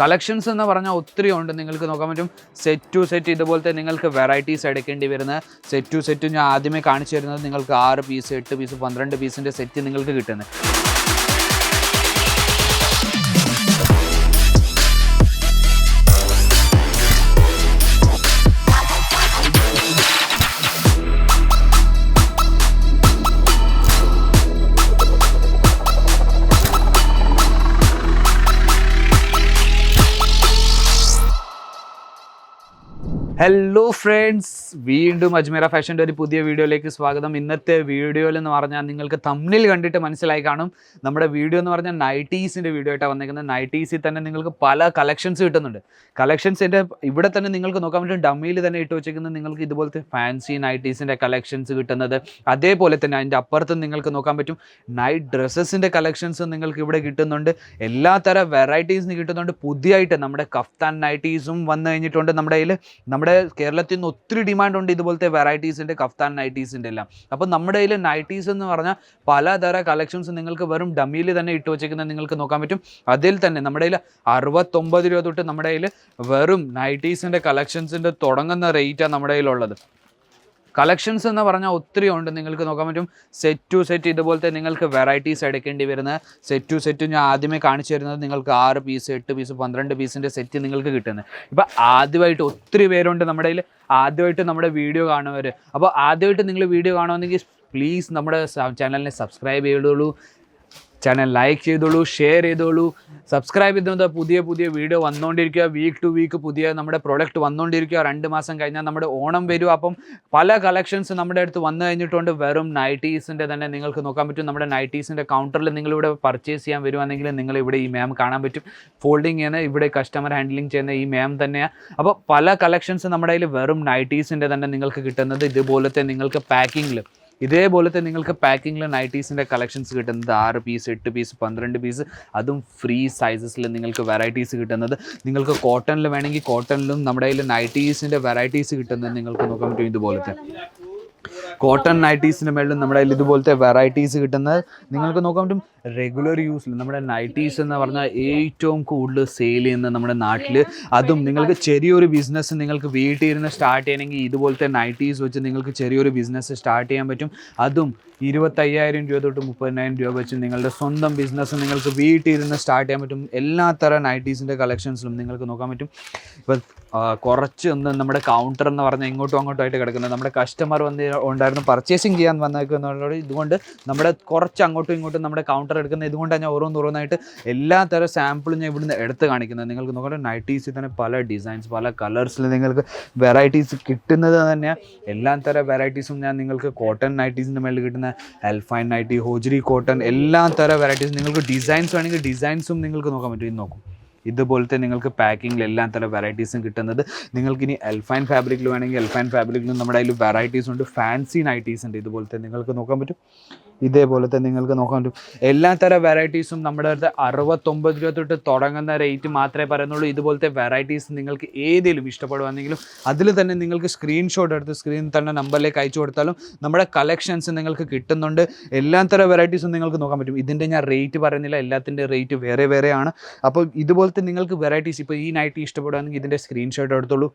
Collections എന്ന് പറഞ്ഞാൽ ഒത്തിരി ഉണ്ട്. നിങ്ങൾക്ക് നോക്കാൻ പറ്റും. സെറ്റ് ടു സെറ്റ് ഇതുപോലത്തെ നിങ്ങൾക്ക് വെറൈറ്റീസ് എടുക്കേണ്ടി വരുന്ന സെറ്റ് ടു സെറ്റ് ഞാൻ ആദ്യമേ കാണിച്ചു തരുന്നത് നിങ്ങൾക്ക് ആറ് പീസ് എട്ട് പീസ് പന്ത്രണ്ട് പീസിന്റെ സെറ്റ് നിങ്ങൾക്ക് കിട്ടുന്നത്. ഹലോ ഫ്രണ്ട്സ് വീണ്ടും അജ്മീറ ഫാഷന്റെ ഒരു പുതിയ വീഡിയോയിലേക്ക് സ്വാഗതം. ഇന്നത്തെ വീഡിയോയിൽ എന്ന് പറഞ്ഞാൽ നിങ്ങൾക്ക് തമ്മിൽ കണ്ടിട്ട് മനസ്സിലായി കാണും. നമ്മുടെ വീഡിയോ എന്ന് പറഞ്ഞാൽ നൈറ്റീസിന്റെ വീഡിയോ ആയിട്ടാണ് വന്നിരിക്കുന്നത്. നൈറ്റീസിൽ തന്നെ നിങ്ങൾക്ക് പല കളക്ഷൻസ് കിട്ടുന്നുണ്ട്. കളക്ഷൻസിന്റെ ഇവിടെ തന്നെ നിങ്ങൾക്ക് നോക്കാൻ പറ്റും. ഡമ്മിയിൽ തന്നെ ഇട്ട് വെച്ചിരിക്കുന്നത് നിങ്ങൾക്ക് ഇതുപോലത്തെ ഫാൻസി നൈറ്റീസിന്റെ കളക്ഷൻസ് കിട്ടുന്നത്. അതേപോലെ തന്നെ അതിന്റെ അപ്പുറത്ത് നിങ്ങൾക്ക് നോക്കാൻ പറ്റും. നൈറ്റ് ഡ്രസ്സസിന്റെ കളക്ഷൻസ് നിങ്ങൾക്ക് ഇവിടെ കിട്ടുന്നുണ്ട്. എല്ലാ തരം വെറൈറ്റീസിന് കിട്ടുന്നുണ്ട്. പുതിയതായിട്ട് നമ്മുടെ കഫ്താൻ നൈറ്റീസും വന്നു കഴിഞ്ഞിട്ടുണ്ട് നമ്മുടെ കയ്യിൽ നമ്മുടെ കേരളത്തിൽ നിന്ന് ഒത്തിരി ഡിമാൻഡ് ഉണ്ട് ഇതുപോലത്തെ വെറൈറ്റീസിന്റെ കഫ്താൻ നൈറ്റീസിന്റെ എല്ലാം. അപ്പോൾ നമ്മുടെ കയ്യിൽ നൈറ്റീസ് എന്ന് പറഞ്ഞാൽ പലതര കളക്ഷൻസ് നിങ്ങൾക്ക് വെറും ഡമ്മിയിൽ തന്നെ ഇട്ട് വെച്ചേക്കുന്നത് നിങ്ങൾക്ക് നോക്കാൻ പറ്റും. അതിൽ തന്നെ നമ്മുടെ കയ്യിൽ അറുപത്തൊമ്പത് രൂപ തൊട്ട് നമ്മുടെ കയ്യിൽ വെറും നൈറ്റീസിന്റെ കളക്ഷൻസിന്റെ തുടങ്ങുന്ന റേറ്റാണ് നമ്മുടെ കയ്യിലുള്ളത്. കളക്ഷൻസ് എന്ന് പറഞ്ഞാൽ ഒത്തിരി ഉണ്ട്. നിങ്ങൾക്ക് നോക്കാൻ പറ്റും. സെറ്റ് ടു സെറ്റ് ഇതുപോലത്തെ നിങ്ങൾക്ക് വെറൈറ്റീസ് എടുക്കേണ്ടി വരുന്ന സെറ്റ് ടു സെറ്റ് ഞാൻ ആദ്യമേ കാണിച്ചു തരുന്നത് നിങ്ങൾക്ക് ആറ് പീസ് എട്ട് പീസ് പന്ത്രണ്ട് പീസിന്റെ സെറ്റ് നിങ്ങൾക്ക് കിട്ടുന്നത്. ഇപ്പം ആദ്യമായിട്ട് ഒത്തിരി പേരുണ്ട് നമ്മുടെ ആദ്യമായിട്ട് നമ്മുടെ വീഡിയോ കാണുന്നവർ അപ്പോൾ ആദ്യമായിട്ട് നിങ്ങൾ വീഡിയോ കാണുമെന്നെങ്കിൽ പ്ലീസ് നമ്മുടെ ചാനലിനെ സബ്സ്ക്രൈബ് ചെയ്തോളൂ. ചാനൽ ലൈക്ക് ചെയ്തോളൂ ഷെയർ ചെയ്തോളൂ. സബ്സ്ക്രൈബ് ചെയ്തത് പുതിയ പുതിയ വീഡിയോ വന്നുകൊണ്ടിരിക്കുക വീക്ക് ടു വീക്ക് പുതിയ നമ്മുടെ പ്രൊഡക്റ്റ് വന്നുകൊണ്ടിരിക്കുക രണ്ട് മാസം കഴിഞ്ഞാൽ നമ്മുടെ ഓണം വരും. അപ്പം പല കളക്ഷൻസ് നമ്മുടെ അടുത്ത് വന്നു കഴിഞ്ഞിട്ടുണ്ട്. വെറും നൈറ്റീസിന്റെ തന്നെ നിങ്ങൾക്ക് നോക്കാൻ പറ്റും. നമ്മുടെ നൈറ്റീസിന്റെ കൗണ്ടറിൽ നിങ്ങളിവിടെ പർച്ചേസ് ചെയ്യാൻ വരുവാണെങ്കിൽ നിങ്ങൾ ഇവിടെ ഈ മാം കാണാൻ പറ്റും. ഫോൾഡിങ് ചെയ്യുന്ന ഇവിടെ കസ്റ്റമർ ഹാൻഡ്ലിംഗ് ചെയ്യുന്ന ഈ മാം തന്നെയാണ് അപ്പോൾ പല കളക്ഷൻസ് നമ്മുടെ കയ്യിൽ വെറും നൈറ്റീസിന്റെ തന്നെ നിങ്ങൾക്ക് കിട്ടുന്നത്. ഇതുപോലത്തെ നിങ്ങൾക്ക് പാക്കിങ്ങിൽ ഇതേപോലത്തെ നിങ്ങൾക്ക് പാക്കിങ്ങിൽ നൈറ്റീസിന്റെ കളക്ഷൻസ് കിട്ടുന്നത് ആറ് പീസ് എട്ട് പീസ് പന്ത്രണ്ട് പീസ് അതും ഫ്രീ സൈസസിൽ നിങ്ങൾക്ക് വെറൈറ്റീസ് കിട്ടുന്നത്. നിങ്ങൾക്ക് കോട്ടണിൽ വേണമെങ്കിൽ കോട്ടണിലും നമ്മുടെ കയ്യിൽ നൈറ്റീസിന്റെ വെറൈറ്റീസ് കിട്ടുന്നത് നിങ്ങൾക്ക് നോക്കാൻ പറ്റും ഇതുപോലത്തെ. കോട്ടൺ നൈറ്റീസിന്റെ മേളിൽ നമ്മുടെ കയ്യിൽ ഇതുപോലത്തെ വെറൈറ്റീസ് കിട്ടുന്നത്. നിങ്ങൾക്ക് നോക്കാൻ പറ്റും റെഗുലർ യൂസിൽ നമ്മുടെ നൈറ്റീസ് എന്ന് പറഞ്ഞാൽ ഏറ്റവും കൂടുതൽ സെയിൽ ചെയ്യുന്ന നമ്മുടെ നാട്ടിൽ അതും നിങ്ങൾക്ക് ചെറിയൊരു ബിസിനസ് നിങ്ങൾക്ക് വീട്ടിൽ ഇരുന്ന് സ്റ്റാർട്ട് ചെയ്യണമെങ്കിൽ ഇതുപോലത്തെ നൈറ്റീസ് വെച്ച് നിങ്ങൾക്ക് ചെറിയൊരു ബിസിനസ് സ്റ്റാർട്ട് ചെയ്യാൻ പറ്റും. അതും ഇരുപത്തയ്യായിരം രൂപ തൊട്ട് മുപ്പതിനായിരം രൂപ വെച്ച് നിങ്ങളുടെ സ്വന്തം ബിസിനസ് നിങ്ങൾക്ക് വീട്ടിൽ ഇരുന്ന് സ്റ്റാർട്ട് ചെയ്യാൻ പറ്റും. എല്ലാ തരം നൈറ്റീസിന്റെ കളക്ഷൻസിലും നിങ്ങൾക്ക് നോക്കാൻ പറ്റും. ഇപ്പം കുറച്ച് ഒന്ന് നമ്മുടെ കൗണ്ടർ എന്ന് പറഞ്ഞാൽ ഇങ്ങോട്ടും അങ്ങോട്ടും ആയിട്ട് കിടക്കുന്നത്. നമ്മുടെ കസ്റ്റമർ വന്ന് ഉണ്ടായിരുന്നു പർച്ചേസിങ് ചെയ്യാൻ വന്നേക്കുന്നതോട് ഇതുകൊണ്ട് നമ്മുടെ കുറച്ച് അങ്ങോട്ടും ഇങ്ങോട്ടും നമ്മുടെ കൗണ്ടർ എടുക്കുന്നത് ഇതുകൊണ്ടാണ് ഞാൻ ഓരോന്ന് ഓരോന്നായിട്ട് എല്ലാ തരം സാമ്പിളും ഞാൻ ഇവിടുന്ന് എടുത്ത് കാണിക്കുന്നത്. നിങ്ങൾക്ക് നോക്കാം നൈറ്റീസിൽ തന്നെ പല ഡിസൈൻസ് പല കളേഴ്സിൽ നിങ്ങൾക്ക് വെറൈറ്റീസ് കിട്ടുന്നത് തന്നെ എല്ലാ തരം വെറൈറ്റീസും ഞാൻ നിങ്ങൾക്ക് കോട്ടൺ നൈറ്റീസിന്റെ മേളിൽ കിട്ടുന്ന എൽഫൈൻ നൈറ്റി ഹോജറി കോട്ടൺ എല്ലാ തരം വെറൈറ്റീസ് നിങ്ങൾക്ക് ഡിസൈൻസ് വേണമെങ്കിൽ ഡിസൈൻസും നിങ്ങൾക്ക് നോക്കാൻ പറ്റും. ഇത് നോക്കും. ഇതുപോലത്തെ നിങ്ങൾക്ക് പാക്കിങ്ങിൽ എല്ലാ തരം വെറൈറ്റീസും കിട്ടുന്നത്. നിങ്ങൾക്ക് ഇനി എൽഫൈൻ ഫാബ്രിക്കിൽ വേണമെങ്കിൽ എൽഫൈൻ ഫാബ്രിക്കിലും നമ്മുടെ അതിൽ വെറൈറ്റീസ് ഉണ്ട്. ഫാൻസി നൈറ്റീസ് ഉണ്ട്. ഇതുപോലത്തെ നിങ്ങൾക്ക് നോക്കാൻ പറ്റും. ഇതേപോലത്തെ നിങ്ങൾക്ക് നോക്കാൻ പറ്റും. എല്ലാ തരം വെറൈറ്റീസും നമ്മുടെ അടുത്ത് അറുപത്തൊമ്പത് രൂപ തൊട്ട് തുടങ്ങുന്ന റേറ്റ് മാത്രമേ പറയുന്നുള്ളൂ. ഇതുപോലത്തെ വെറൈറ്റീസ് നിങ്ങൾക്ക് ഏതെങ്കിലും ഇഷ്ടപ്പെടുവാണെങ്കിലും അതിൽ തന്നെ നിങ്ങൾക്ക് സ്ക്രീൻഷോട്ട് എടുത്ത് സ്ക്രീൻ തന്നെ നമ്പറിലേക്ക് അയച്ചു കൊടുത്താലും നമ്മുടെ കളക്ഷൻസ് നിങ്ങൾക്ക് കിട്ടുന്നുണ്ട്. എല്ലാ തരം വെറൈറ്റീസും നിങ്ങൾക്ക് നോക്കാൻ പറ്റും. ഇതിന്റെ ഞാൻ റേറ്റ് പറയുന്നില്ല. എല്ലാത്തിന്റെ റേറ്റ് വേറെ വേറെയാണ്. അപ്പോൾ ഇതുപോലത്തെ നിങ്ങൾക്ക് വെറൈറ്റീസ് ഇപ്പോൾ ഈ നൈറ്റ് ഇഷ്ടപ്പെടുകയാണെങ്കിൽ ഇതിന്റെ സ്ക്രീൻഷോട്ട് എടുത്തോളൂ.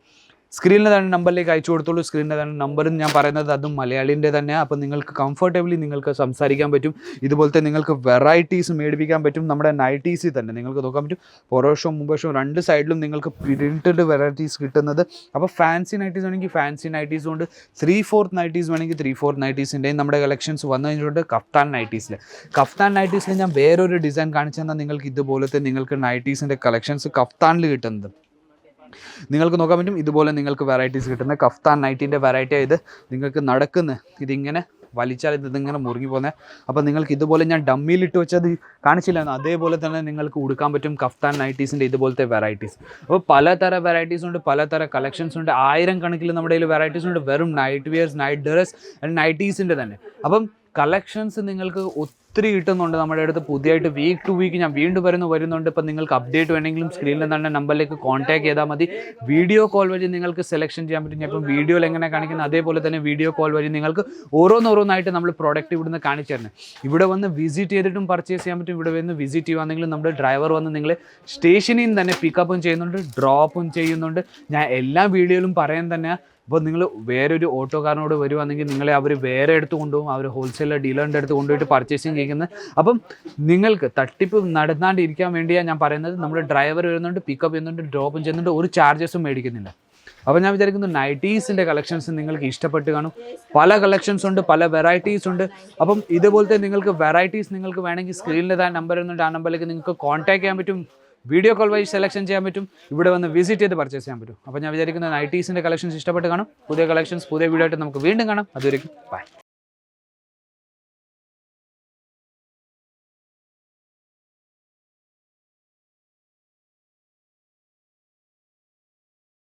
സ്ക്രീനിൽ തന്നെ നമ്പറിലേക്ക് അയച്ചു കൊടുത്തോളൂ. സ്ക്രീനിൽ തന്നെ നമ്പറും ഞാൻ പറയുന്നത് അതും മലയാളിന്റെ തന്നെ അപ്പോൾ നിങ്ങൾക്ക് കംഫർട്ടബിളി നിങ്ങൾക്ക് സംസാരിക്കാൻ പറ്റും. ഇതുപോലത്തെ നിങ്ങൾക്ക് വെറൈറ്റീസ് മേടിപ്പിക്കാൻ പറ്റും. നമ്മുടെ നൈറ്റീസിൽ തന്നെ നിങ്ങൾക്ക് നോക്കാൻ പറ്റും. പുറവശവും മുമ്പശവും രണ്ട് സൈഡിലും നിങ്ങൾക്ക് പ്രിന്റഡ് വെറൈറ്റീസ് കിട്ടുന്നത്. അപ്പോൾ ഫാൻസി നൈറ്റീസ് വേണമെങ്കിൽ ഫാൻസി നൈറ്റീസും ഉണ്ട്. ത്രീ ഫോർത്ത് നൈറ്റീസ് വേണമെങ്കിൽ ത്രീ ഫോർത്ത് നൈറ്റീസിന്റെയും നമ്മുടെ കളക്ഷൻസ് വന്നു കഴിഞ്ഞിട്ടുണ്ട് കഫ്താൻ നൈറ്റീസിൽ കഫ്താൻ നൈറ്റീസിൽ ഞാൻ വേറൊരു ഡിസൈൻ കാണിച്ചു തന്നാൽ നിങ്ങൾക്ക് ഇതുപോലത്തെ നിങ്ങൾക്ക് നൈറ്റീസിന്റെ കളക്ഷൻസ് കഫ്താനിൽ കിട്ടുന്നത്. നിങ്ങൾക്ക് നോക്കാൻ പറ്റും. ഇതുപോലെ നിങ്ങൾക്ക് വെറൈറ്റീസ് കിട്ടുന്ന കഫ്താൻ നൈറ്റിന്റെ വെറൈറ്റി ആയത് നിങ്ങൾക്ക് നടക്കുന്ന. ഇതിങ്ങനെ വലിച്ചാൽ ഇത് ഇതിങ്ങനെ മുറുകി പോകുന്നത് അപ്പോൾ നിങ്ങൾക്ക് ഇതുപോലെ ഞാൻ ഡമ്മിയിലിട്ട് വെച്ചത് കാണിച്ചില്ലായിരുന്നു. അതേപോലെ തന്നെ നിങ്ങൾക്ക് ഉടുക്കാൻ പറ്റും കഫ്താൻ നൈറ്റീസിന്റെ ഇതുപോലത്തെ വെറൈറ്റീസ് അപ്പോൾ പലതര വെറൈറ്റീസ് ഉണ്ട് പലതര കളക്ഷൻസ് ഉണ്ട്. ആയിരം കണക്കിൽ നമ്മുടെ കയ്യിൽ വെറൈറ്റീസ് ഉണ്ട്. വെറും night wears night dress and നൈറ്റീസിന്റെ തന്നെ. അപ്പം കളക്ഷൻസ് നിങ്ങൾക്ക് ഒത്തിരി കിട്ടുന്നുണ്ട് നമ്മുടെ അടുത്ത്. പുതിയതായിട്ട് വീക്ക് ടു വീക്ക് ഞാൻ വീണ്ടും വരുന്നു വരുന്നുണ്ട്. ഇപ്പം നിങ്ങൾക്ക് അപ്ഡേറ്റ് വേണമെങ്കിലും സ്ക്രീനിൽ തന്നെ നമ്പറിലേക്ക് കോൺടാക്ട് ചെയ്താൽ മതി. വീഡിയോ കോൾ വഴി നിങ്ങൾക്ക് സെലക്ഷൻ ചെയ്യാൻ പറ്റും. ഞാൻ ഇപ്പം വീഡിയോയിൽ എങ്ങനെ കാണിക്കുന്നത് അതേപോലെ തന്നെ വീഡിയോ കോൾ വഴി നിങ്ങൾക്ക് ഓരോന്നോരോന്നായിട്ട് നമ്മൾ പ്രോഡക്റ്റ് ഇവിടുന്ന് കാണിച്ചു തരണം ഇവിടെ വന്ന് വിസിറ്റ് ചെയ്തിട്ടും പർച്ചേസ് ചെയ്യാൻ പറ്റും. ഇവിടെ വന്ന് വിസിറ്റ് ചെയ്യുവാണെങ്കിലും നമ്മുടെ ഡ്രൈവർ വന്ന് നിങ്ങളെ സ്റ്റേഷനിൽ നിന്ന് തന്നെ പിക്കപ്പും ചെയ്യുന്നുണ്ട് ഡ്രോപ്പും ചെയ്യുന്നുണ്ട്. ഞാൻ എല്ലാ വീഡിയോയിലും പറയാൻ തന്നെ അപ്പോൾ നിങ്ങൾ വേറൊരു ഓട്ടോക്കാരനോട് വരുവാണെങ്കിൽ നിങ്ങളെ അവർ വേറെ എടുത്ത് കൊണ്ടുപോകും. അവർ ഹോൾസെയിലർ ഡീലറിന്റെ അടുത്ത് കൊണ്ടുപോയിട്ട് പർച്ചേസിങ് ചെയ്യുന്നത് അപ്പം നിങ്ങൾക്ക് തട്ടിപ്പ് നടന്നാണ്ടിരിക്കാൻ വേണ്ടിയാണ് ഞാൻ പറയുന്നത്. നമ്മൾ ഡ്രൈവർ വരുന്നുണ്ട് പിക്കപ്പ് ചെയ്യുന്നുണ്ട് ഡ്രോപ്പും ചെയ്യുന്നുണ്ട് ഒരു ചാർജസും മേടിക്കുന്നില്ല. അപ്പോൾ ഞാൻ വിചാരിക്കുന്നു നൈറ്റീസിന്റെ കളക്ഷൻസ് നിങ്ങൾക്ക് ഇഷ്ടപ്പെട്ട് കാണും. പല കളക്ഷൻസ് ഉണ്ട് പല വെറൈറ്റീസ് ഉണ്ട്. അപ്പം ഇതുപോലത്തെ നിങ്ങൾക്ക് വെറൈറ്റീസ് നിങ്ങൾക്ക് വേണമെങ്കിൽ സ്ക്രീനിൽ താൻ നമ്പർ വരുന്നുണ്ട് ആ നമ്പറിലേക്ക് നിങ്ങൾക്ക് കോൺടാക്ട് ചെയ്യാൻ പറ്റും. വീഡിയോ കോൾ വഴി സെലക്ഷൻ ചെയ്യാൻ പറ്റും. ഇവിടെ വന്ന് വിസിറ്റ് ചെയ്ത് പർച്ചേസ് ചെയ്യാൻ പറ്റും. അപ്പോൾ ഞാൻ വിചാരിക്കുന്നത് നൈറ്റീസിന്റെ കളക്ഷൻസ് ഇഷ്ടപ്പെട്ട് കാണും. പുതിയ കളക്ഷൻസ് പുതിയ വീഡിയോ ആയിട്ട് നമുക്ക് വീണ്ടും കാണാം. അതുവരെയും ബൈ